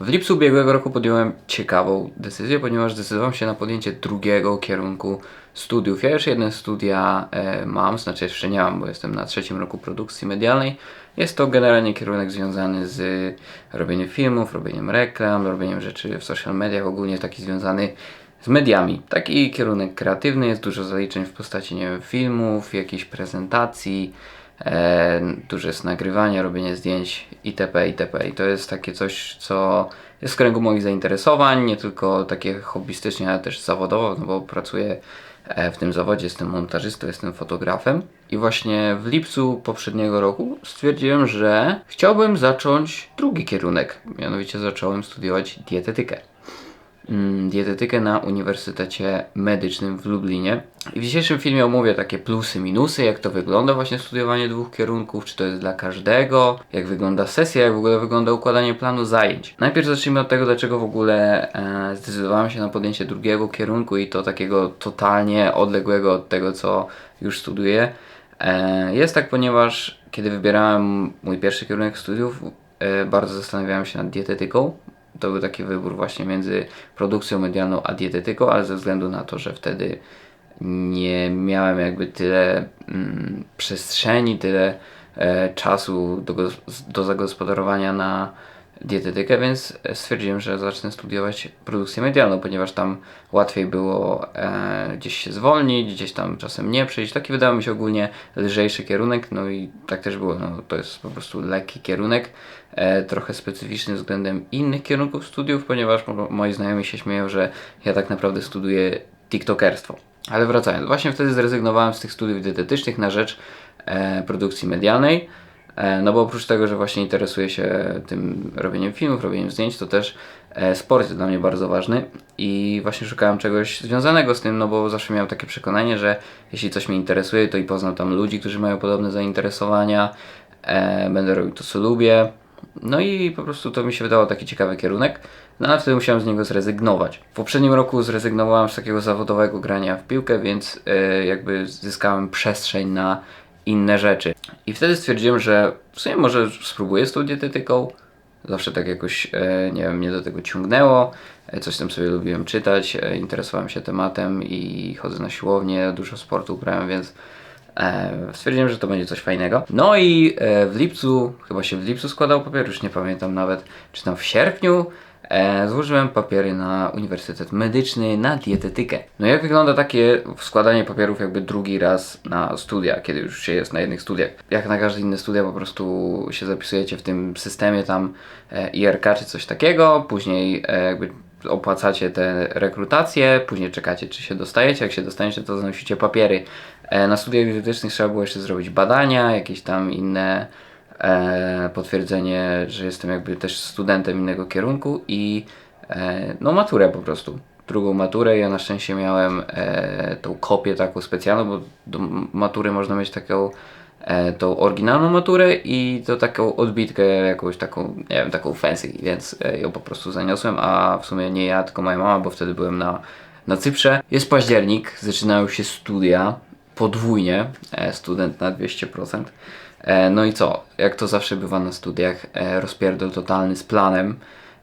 W lipcu ubiegłego roku podjąłem ciekawą decyzję, ponieważ zdecydowałem się na podjęcie drugiego kierunku studiów. Ja już jeden studia e, mam, znaczy jeszcze nie mam, bo jestem na trzecim roku produkcji medialnej. Jest to generalnie kierunek związany z robieniem filmów, robieniem reklam, robieniem rzeczy w social mediach, ogólnie taki związany z mediami. Taki kierunek kreatywny, jest dużo zaliczeń w postaci, nie wiem, filmów, jakichś prezentacji, e, dużo jest nagrywania, robienie zdjęć itp., itp. I to jest takie coś, co jest w kręgu moich zainteresowań, nie tylko takie hobbystycznie, ale też zawodowo, no bo pracuję e, w tym zawodzie, jestem montażystą, jestem fotografem. I właśnie w lipcu poprzedniego roku stwierdziłem, że chciałbym zacząć drugi kierunek. Mianowicie zacząłem studiować dietetykę dietetykę na Uniwersytecie Medycznym w Lublinie. I w dzisiejszym filmie omówię takie plusy, minusy, jak to wygląda właśnie studiowanie dwóch kierunków, czy to jest dla każdego, jak wygląda sesja, jak w ogóle wygląda układanie planu zajęć. Najpierw zacznijmy od tego, dlaczego w ogóle e, zdecydowałem się na podjęcie drugiego kierunku i to takiego totalnie odległego od tego, co już studiuję. E, jest tak, ponieważ kiedy wybierałem mój pierwszy kierunek studiów, e, bardzo zastanawiałem się nad dietetyką, to był taki wybór właśnie między produkcją medialną a dietetyką, ale ze względu na to, że wtedy nie miałem jakby tyle mm, przestrzeni, tyle e, czasu do, do zagospodarowania na dietetykę, więc stwierdziłem, że zacznę studiować produkcję medialną, ponieważ tam łatwiej było e, gdzieś się zwolnić, gdzieś tam czasem nie przyjść. Taki wydawał mi się ogólnie lżejszy kierunek, no i tak też było. No, to jest po prostu lekki kierunek, e, trochę specyficzny względem innych kierunków studiów, ponieważ mo- moi znajomi się śmieją, że ja tak naprawdę studiuję TikTokerstwo. Ale wracając, właśnie wtedy zrezygnowałem z tych studiów dietetycznych na rzecz e, produkcji medialnej. E, No bo oprócz tego, że właśnie interesuję się tym robieniem filmów, robieniem zdjęć, to też e, sport jest dla mnie bardzo ważny i właśnie szukałem czegoś związanego z tym, no bo zawsze miałem takie przekonanie, że jeśli coś mnie interesuje, to i poznam tam ludzi, którzy mają podobne zainteresowania, e, będę robił to, co lubię. No i po prostu to mi się wydało taki ciekawy kierunek, no ale wtedy musiałem z niego zrezygnować. W poprzednim roku zrezygnowałem z takiego zawodowego grania w piłkę, więc jakby zyskałem przestrzeń na inne rzeczy. I wtedy stwierdziłem, że w sumie może spróbuję z tą dietetyką. Zawsze tak jakoś, e, nie wiem, mnie do tego ciągnęło. E, Coś tam sobie lubiłem czytać, e, interesowałem się tematem i chodzę na siłownię, dużo sportu uprawiam, więc stwierdziłem, że to będzie coś fajnego. No i w lipcu, chyba się w lipcu składał papier, już nie pamiętam nawet, czy tam w sierpniu, e, złożyłem papiery na Uniwersytet Medyczny na dietetykę. No jak wygląda takie składanie papierów jakby drugi raz na studia, kiedy już się jest na jednych studiach? Jak na każde inne studia po prostu się zapisujecie w tym systemie tam e, IRK czy coś takiego, później e, jakby opłacacie te rekrutacje, później czekacie, czy się dostajecie. Jak się dostaniecie, to zanosicie papiery. E, Na studiach dietetycznych trzeba było jeszcze zrobić badania, jakieś tam inne e, potwierdzenie, że jestem jakby też studentem innego kierunku i e, no maturę po prostu. Drugą maturę. Ja na szczęście miałem e, tą kopię taką specjalną, bo do matury można mieć taką e, tą oryginalną maturę i to taką odbitkę jakąś taką, nie wiem, taką fancy, więc e, ją po prostu zaniosłem, a w sumie nie ja, tylko moja mama, bo wtedy byłem na, na Cyprze. Jest październik, zaczynają się studia, podwójnie, e, student na 200%. E, no i co, jak to zawsze bywa na studiach, e, rozpierdol totalny z planem,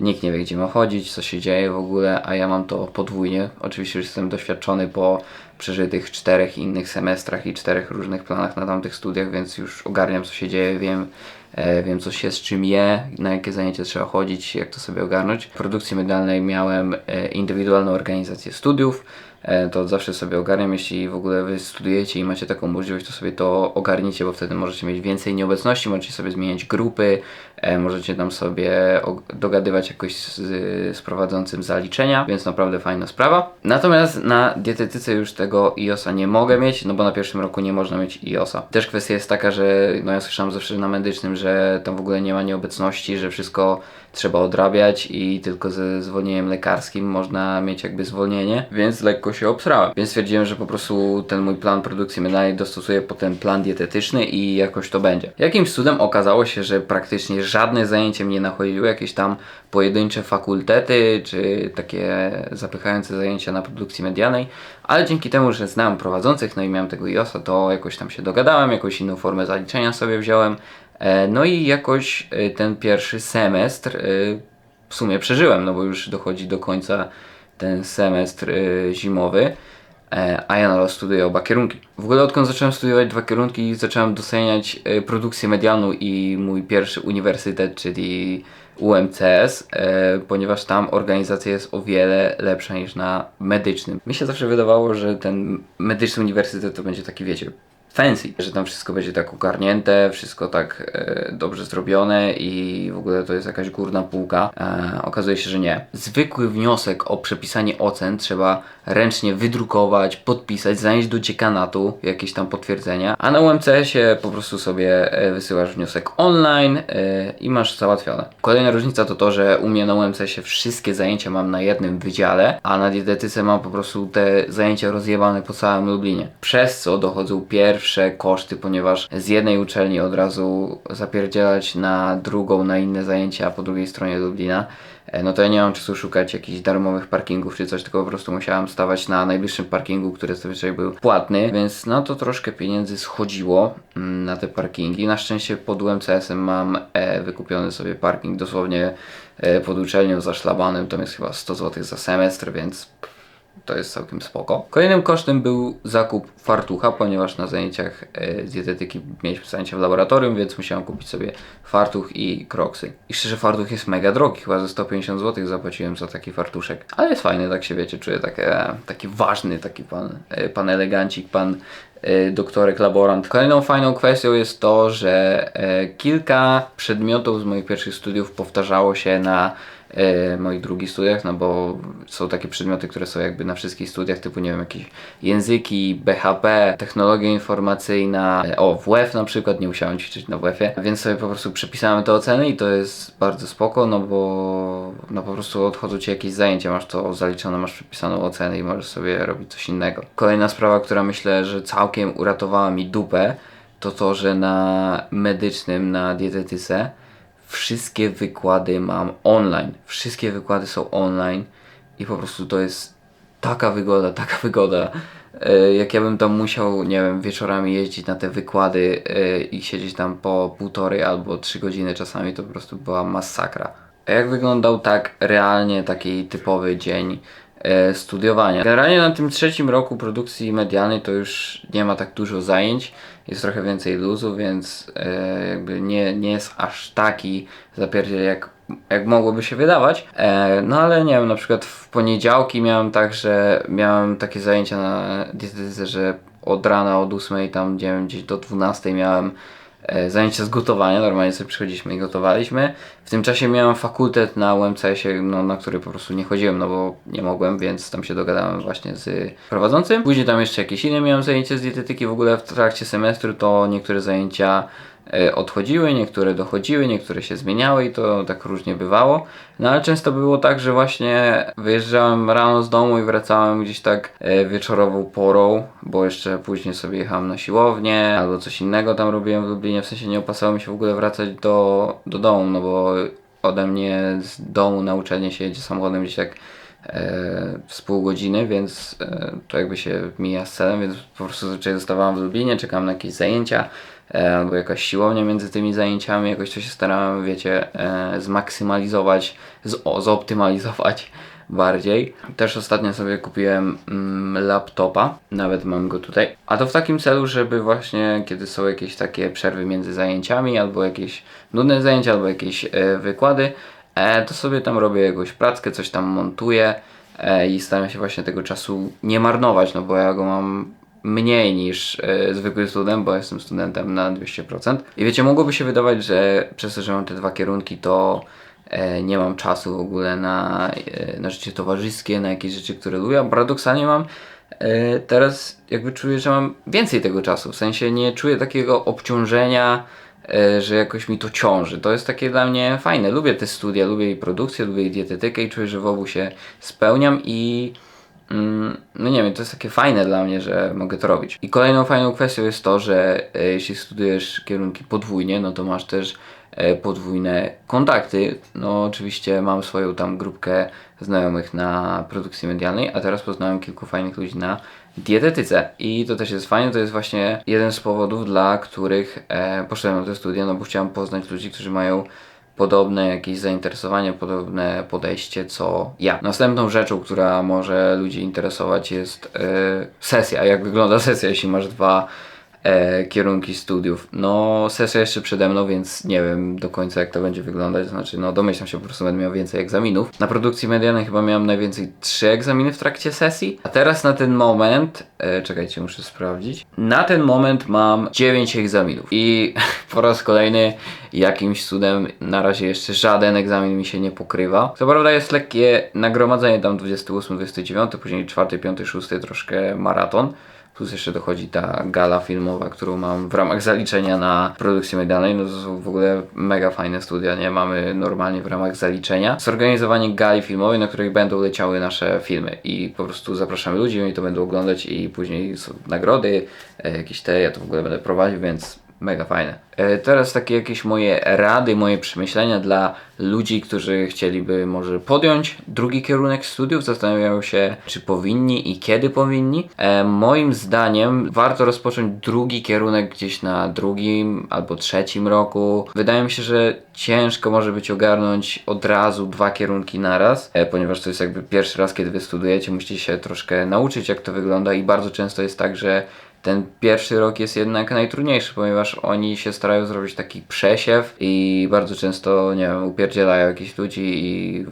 Nikt nie wie, gdzie ma chodzić, co się dzieje w ogóle, a ja mam to podwójnie. Oczywiście już jestem doświadczony po przeżytych czterech innych semestrach i czterech różnych planach na tamtych studiach, więc już ogarniam, co się dzieje, wiem, e, wiem, co się z czym je, na jakie zajęcia trzeba chodzić, jak to sobie ogarnąć. W produkcji medialnej miałem e, indywidualną organizację studiów, to zawsze sobie ogarniam, jeśli w ogóle wy studujecie i macie taką możliwość, to sobie to ogarnijcie, bo wtedy możecie mieć więcej nieobecności, możecie sobie zmieniać grupy, e, możecie tam sobie dogadywać jakoś z, z prowadzącym zaliczenia, więc naprawdę fajna sprawa. Natomiast na dietetyce już tego IOS-a nie mogę mieć, no bo na pierwszym roku nie można mieć IOS-a. Też kwestia jest taka, że no ja słyszałem zawsze na medycznym, że tam w ogóle nie ma nieobecności, że wszystko trzeba odrabiać i tylko ze zwolnieniem lekarskim można mieć jakby zwolnienie, więc lekko się obsrałem. Więc stwierdziłem, że po prostu ten mój plan produkcji medalnej dostosuję po ten plan dietetyczny i jakoś to będzie. Jakimś cudem okazało się, że praktycznie żadne zajęcie mnie nachodziło, jakieś tam pojedyncze fakultety, czy takie zapychające zajęcia na produkcji medialnej, ale dzięki temu, że znam prowadzących, no i miałem tego IOS-a, to jakoś tam się dogadałem, jakąś inną formę zaliczenia sobie wziąłem, E, No i jakoś e, ten pierwszy semestr e, w sumie przeżyłem, no bo już dochodzi do końca ten semestr y, zimowy, e, a ja nadal studiuję oba kierunki. W ogóle odkąd zacząłem studiować dwa kierunki, zacząłem doceniać y, produkcję medialną i mój pierwszy uniwersytet, czyli UMCS, e, ponieważ tam organizacja jest o wiele lepsza niż na medycznym. Mi się zawsze wydawało, że ten medyczny uniwersytet to będzie taki, wiecie, fancy, że tam wszystko będzie tak ogarnięte, wszystko tak e, dobrze zrobione i w ogóle to jest jakaś górna półka. E, okazuje się, że nie. Zwykły wniosek o przepisanie ocen trzeba ręcznie wydrukować, podpisać, zanieść do dziekanatu jakieś tam potwierdzenia, a na UMCS-ie po prostu sobie e, wysyłasz wniosek online e, i masz załatwione. Kolejna różnica to to, że u mnie na UMCS-ie wszystkie zajęcia mam na jednym wydziale, a na dietetyce mam po prostu te zajęcia rozjebane po całym Lublinie. Przez co dochodzą pierwsze koszty, ponieważ z jednej uczelni od razu zapierdzielać na drugą, na inne zajęcia po drugiej stronie Lublina, e, no to ja nie mam czasu szukać jakichś darmowych parkingów czy coś, tylko po prostu musiałem stawać na najbliższym parkingu, który zazwyczaj był płatny, więc no to troszkę pieniędzy schodziło mm, na te parkingi. Na szczęście pod UMCS-em mam e, wykupiony sobie parking dosłownie e, pod uczelnią zaszlabanym, tam jest chyba 100 zł za semestr, więc to jest całkiem spoko. Kolejnym kosztem był zakup fartucha, ponieważ na zajęciach e, dietetyki mieliśmy zajęcia w laboratorium, więc musiałem kupić sobie fartuch i kroksy. I szczerze, fartuch jest mega drogi, chyba ze 150 zł zapłaciłem za taki fartuszek. Ale jest fajny, tak się wiecie, czuję takie, taki ważny, taki pan, e, pan elegancik, pan e, doktorek, laborant. Kolejną fajną kwestią jest to, że e, kilka przedmiotów z moich pierwszych studiów powtarzało się na moich drugich studiach, no bo są takie przedmioty, które są jakby na wszystkich studiach, typu nie wiem, jakieś języki, BHP, technologia informacyjna, e, o, WF na przykład, nie musiałem ćwiczyć na WF-ie, więc sobie po prostu przepisałem te oceny i to jest bardzo spoko, no bo no po prostu odchodzą Ci jakieś zajęcia, masz to zaliczone, masz przepisaną ocenę i możesz sobie robić coś innego. Kolejna sprawa, która myślę, że całkiem uratowała mi dupę, to to, że na medycznym, na dietetyce wszystkie wykłady mam online. Wszystkie wykłady są online i po prostu to jest taka wygoda, taka wygoda. E, Jak ja bym tam musiał, nie wiem, wieczorami jeździć na te wykłady e, i siedzieć tam po półtorej albo trzy godziny czasami, to po prostu była masakra. A jak wyglądał tak realnie taki typowy dzień studiowania? Generalnie na tym trzecim roku produkcji medialnej to już nie ma tak dużo zajęć, jest trochę więcej luzu, więc e, jakby nie, nie jest aż taki zapierdziel jak, jak mogłoby się wydawać. E, no ale nie wiem, na przykład w poniedziałki miałem tak, że miałem takie zajęcia na dietetyce, że od rana od 8 tam nie wiem, gdzieś do 12 miałem e, zajęcia z gotowania, normalnie sobie przychodziliśmy i gotowaliśmy. W tym czasie miałem fakultet na UMCS-ie, no, na który po prostu nie chodziłem, no bo nie mogłem, więc tam się dogadałem właśnie z prowadzącym. Później tam jeszcze jakieś inne miałem zajęcia z dietetyki, w ogóle w trakcie semestru to niektóre zajęcia e, odchodziły, niektóre dochodziły, niektóre się zmieniały i to tak różnie bywało. No ale często było tak, że właśnie wyjeżdżałem rano z domu i wracałem gdzieś tak e, wieczorową porą, bo jeszcze później sobie jechałem na siłownię albo coś innego tam robiłem w Lublinie, w sensie nie opasało mi się w ogóle wracać do, do domu, no bo ode mnie z domu na uczelnię się jedzie samochodem gdzieś tak e, z pół godziny, więc e, to jakby się mija z celem, więc po prostu zazwyczaj zostawałem w Lublinie, czekałem na jakieś zajęcia e, albo jakaś siłownia między tymi zajęciami, jakoś to się starałem, wiecie, e, zmaksymalizować, zoptymalizować bardziej. Też ostatnio sobie kupiłem mm, laptopa, nawet mam go tutaj. A to w takim celu, żeby właśnie kiedy są jakieś takie przerwy między zajęciami, albo jakieś nudne zajęcia, albo jakieś e, wykłady, e, to sobie tam robię jakąś prackę, coś tam montuję e, i staram się właśnie tego czasu nie marnować, no bo ja go mam mniej niż e, zwykły student, bo jestem studentem na 200%. I wiecie, mogłoby się wydawać, że przez to, że mam te dwa kierunki, to e, nie mam czasu w ogóle na, e, na życie towarzyskie, na jakieś rzeczy, które lubię. A paradoksalnie mam e, teraz jakby czuję, że mam więcej tego czasu. W sensie nie czuję takiego obciążenia, że jakoś mi to ciąży. To jest takie dla mnie fajne. Lubię te studia, lubię i produkcję, lubię i dietetykę i czuję, że w obu się spełniam i no nie wiem, to jest takie fajne dla mnie, że mogę to robić. I kolejną fajną kwestią jest to, że e, jeśli studujesz kierunki podwójnie, no to masz też e, podwójne kontakty. No oczywiście mam swoją tam grupkę znajomych na produkcji medialnej, a teraz poznałem kilku fajnych ludzi na dietetyce. I to też jest fajne, to jest właśnie jeden z powodów, dla których e, poszedłem na te studia, no bo chciałem poznać ludzi, którzy mają podobne jakieś zainteresowanie, podobne podejście co ja. Następną rzeczą, która może ludzi interesować jest e, sesja. Jak wygląda sesja, jeśli masz dwa e, kierunki studiów. No, sesja jeszcze przede mną, więc nie wiem do końca jak to będzie wyglądać. Znaczy, no domyślam się, po prostu będę miał więcej egzaminów. Na produkcji medialnej chyba miałem najwięcej trzy egzaminy w trakcie sesji. A teraz na ten moment, e, czekajcie, muszę sprawdzić. Na ten moment mam 9 egzaminów i po raz kolejny jakimś cudem na razie jeszcze żaden egzamin mi się nie pokrywa. Co prawda jest lekkie nagromadzenie tam 28, 29, później 4, 5, 6 troszkę maraton. Plus jeszcze dochodzi ta gala filmowa, którą mam w ramach zaliczenia na produkcji medialnej. No to są w ogóle mega fajne studia, nie? Mamy normalnie w ramach zaliczenia zorganizowanie gali filmowej, na której będą leciały nasze filmy i po prostu zapraszamy ludzi, oni to będą oglądać i później są nagrody, e, jakieś te, ja to w ogóle będę prowadził, więc Mega fajne. E, teraz takie jakieś moje rady, moje przemyślenia dla ludzi, którzy chcieliby może podjąć drugi kierunek studiów, zastanawiają się, czy powinni i kiedy powinni. E, moim zdaniem warto rozpocząć drugi kierunek gdzieś na drugim albo trzecim roku. Wydaje mi się, że ciężko może być ogarnąć od razu dwa kierunki naraz, e, ponieważ to jest jakby pierwszy raz, kiedy wy studujecie, musicie się troszkę nauczyć, jak to wygląda i bardzo często jest tak, że ten pierwszy rok jest jednak najtrudniejszy, ponieważ oni się starają zrobić taki przesiew i bardzo często, nie wiem, upierdzielają jakichś ludzi i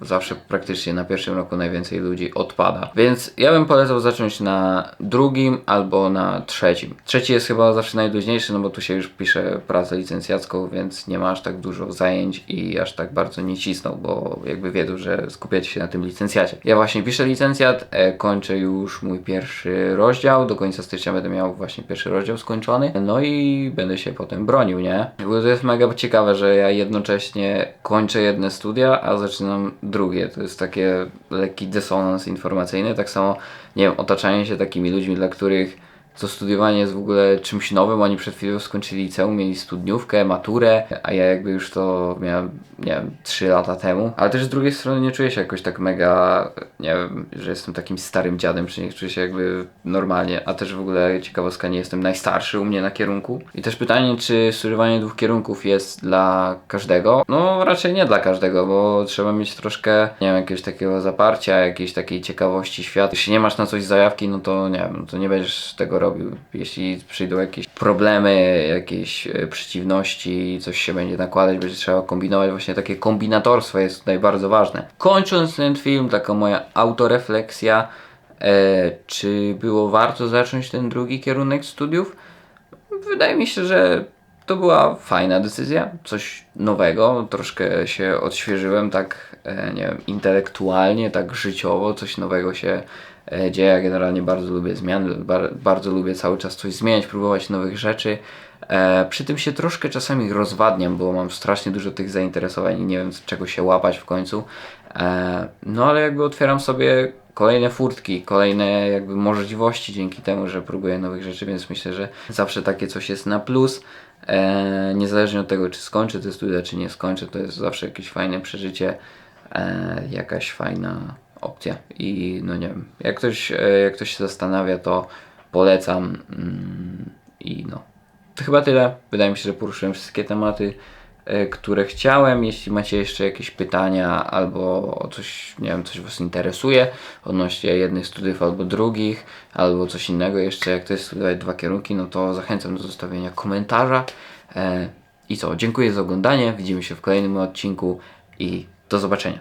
zawsze praktycznie na pierwszym roku najwięcej ludzi odpada. Więc ja bym polecał zacząć na drugim albo na trzecim. Trzeci jest chyba zawsze najluźniejszy, no bo tu się już pisze pracę licencjacką, więc nie ma aż tak dużo zajęć i aż tak bardzo nie bo jakby wiedzą, że skupiacie się na tym licencjacie. Ja właśnie piszę licencjat, e, kończę już mój pierwszy rozdział, do końca stycznia będę miał właśnie pierwszy rozdział skończony, no i będę się potem bronił, nie? Jakby to jest mega ciekawe, że ja jednocześnie kończę jedne studia, a zaczynam drugie. To jest takie lekki dysonans informacyjny. Tak samo, nie wiem, otaczanie się takimi ludźmi, dla których to studiowanie jest w ogóle czymś nowym. Oni przed chwilą skończyli liceum, mieli studniówkę, maturę, a ja jakby już to miałem, nie wiem, 3 lata temu. Ale też z drugiej strony nie czuję się jakoś tak mega, nie wiem, że jestem takim starym dziadem, czy nie czuję się jakby normalnie. A też w ogóle ciekawostka, nie jestem najstarszy u mnie na kierunku. I też pytanie, czy studiowanie dwóch kierunków jest dla każdego? No raczej nie dla każdego, bo trzeba mieć troszkę, nie wiem, jakiegoś takiego zaparcia, jakiejś takiej ciekawości świata. Jeśli nie masz na coś zajawki, no to nie wiem, no to nie będziesz tego robił. Jeśli przyjdą jakieś problemy, jakieś e, przeciwności, coś się będzie nakładać, będzie trzeba kombinować. Właśnie takie kombinatorstwo jest tutaj bardzo ważne. Kończąc ten film, taka moja autorefleksja, e, czy było warto zacząć ten drugi kierunek studiów? Wydaje mi się, że to była fajna decyzja, coś nowego, troszkę się odświeżyłem tak, e, nie wiem, intelektualnie, tak życiowo, coś nowego się e, dzieje. Ja generalnie bardzo lubię zmiany, bar, bardzo lubię cały czas coś zmieniać, próbować nowych rzeczy. E, przy tym się troszkę czasami rozwadniam, bo mam strasznie dużo tych zainteresowań i nie wiem czego się łapać w końcu. E, no ale jakby otwieram sobie kolejne furtki, kolejne jakby możliwości dzięki temu, że próbuję nowych rzeczy, więc myślę, że zawsze takie coś jest na plus. E, niezależnie od tego, czy skończę te studia, czy nie skończę, to jest zawsze jakieś fajne przeżycie, e, jakaś fajna opcja. I no nie wiem, jak ktoś, e, jak ktoś się zastanawia, to polecam. Mm, I no, to chyba tyle. Wydaje mi się, że poruszyłem wszystkie tematy, e, które chciałem. Jeśli macie jeszcze jakieś pytania albo coś, nie wiem, coś Was interesuje odnośnie jednych studiów albo drugich, albo coś innego jeszcze, jak to jest studiować dwa kierunki, no to zachęcam do zostawienia komentarza. E, I co, dziękuję za oglądanie. Widzimy się w kolejnym odcinku i do zobaczenia.